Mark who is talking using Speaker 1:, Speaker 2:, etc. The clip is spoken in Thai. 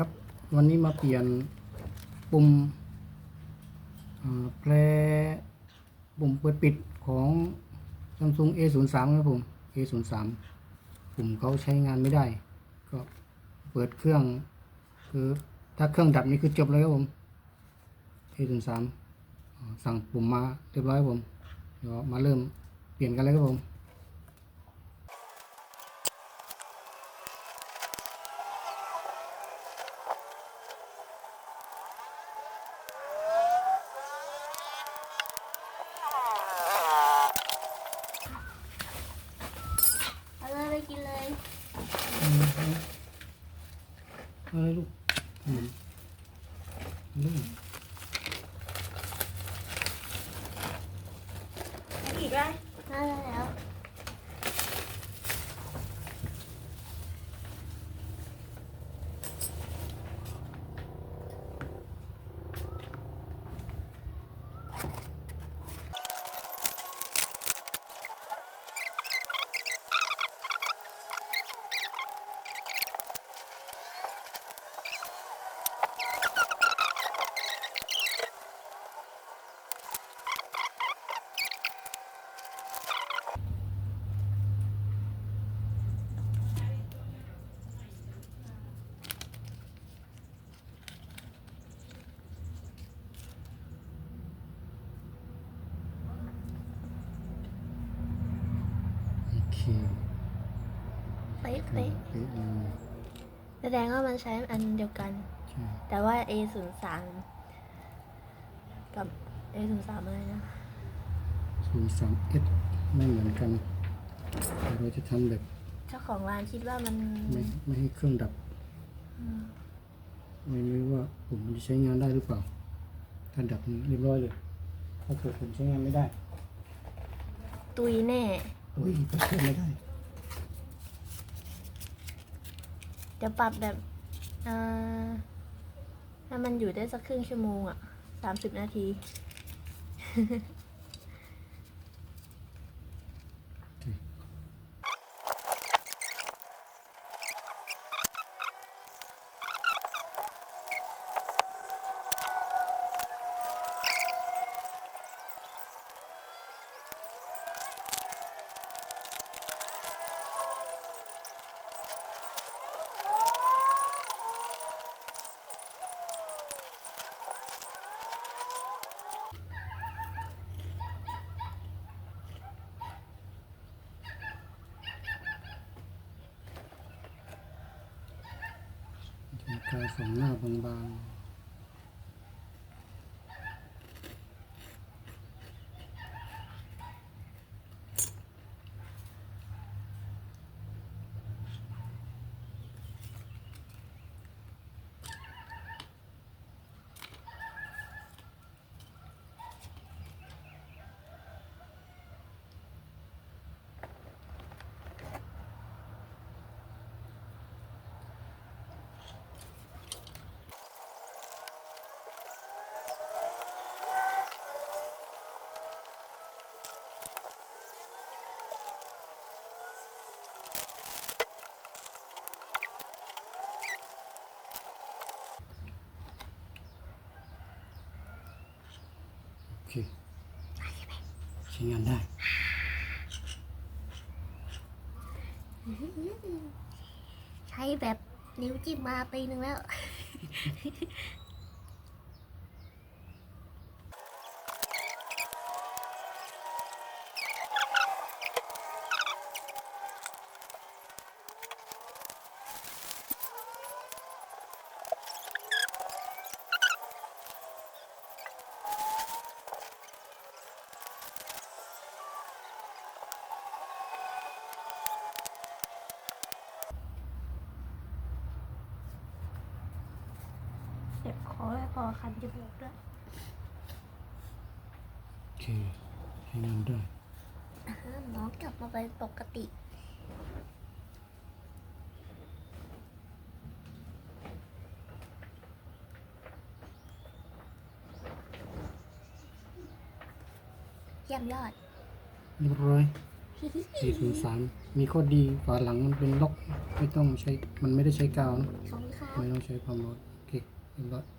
Speaker 1: ครับ วันนี้มาเปลี่ยนปุ่มแปลปุ่มเปิดปิดของ Samsung A03 ครับผม A03 ปุ่มเขาใช้งานไม่ได้ ก็เปิดเครื่อง คือถ้าเครื่องดับนี่คือจบเลยครับผม A03 อ่าสั่งปุ่มมาเรียบร้อยครับผม เดี๋ยวมาเริ่มเปลี่ยนกันเลยครับผม
Speaker 2: เอาเลยไปกินเลย
Speaker 1: อะไรลูกอืมอืม
Speaker 2: อีกไหมได้แล้ว
Speaker 1: โอเค
Speaker 2: เป๊ะ
Speaker 1: เป๊ะ
Speaker 2: เป๊ะ
Speaker 1: เป๊ะเลย
Speaker 2: แสดงว่ามันใช้อันเดียวกัน
Speaker 1: ใช่
Speaker 2: แต่ว่า A 0 3กับ A 0 3อะไรนะ
Speaker 1: ศูนย์สามเอสไม่เหมือนกันแต่เราจะทำแบบ
Speaker 2: เจ้าของร้านคิดว่ามัน
Speaker 1: ไม่ไม่ให้เครื่องดับไม่รู้ว่าผมจะใช้งานได้หรือเปล่า ถ้าดับนี่เรียบร้อยเลย ถ้าเกิดผมใช้งานไม่ได้
Speaker 2: ตุยแน่
Speaker 1: โอ้ยก็เช้ไม่ได้
Speaker 2: จะปรับแบบอ่าถ้ามันอยู่ได้สักครึ่งชั่วโมงอะสามสิบนาที
Speaker 1: ทำการสองหน้าบางๆ เคใช้งานได้
Speaker 2: ใช้แบบนิ้วจิ้มมาปีหนึ่งแล้ว จ็บคอไม่พอคันจมูกด้วย
Speaker 1: โอเคใช้งานได้
Speaker 2: อ่าน้องกลับมาเป็นปกติเยี่ยมยอด
Speaker 1: เรียบร้อย403มีข้อดีฝาหลังมันเป็นล็อก ไม่ต้องใช้ มันไม่ได้ใช้กาวนะ
Speaker 2: ขอบคุณครับ
Speaker 1: ไม่ต้องใช้ความร้อน โ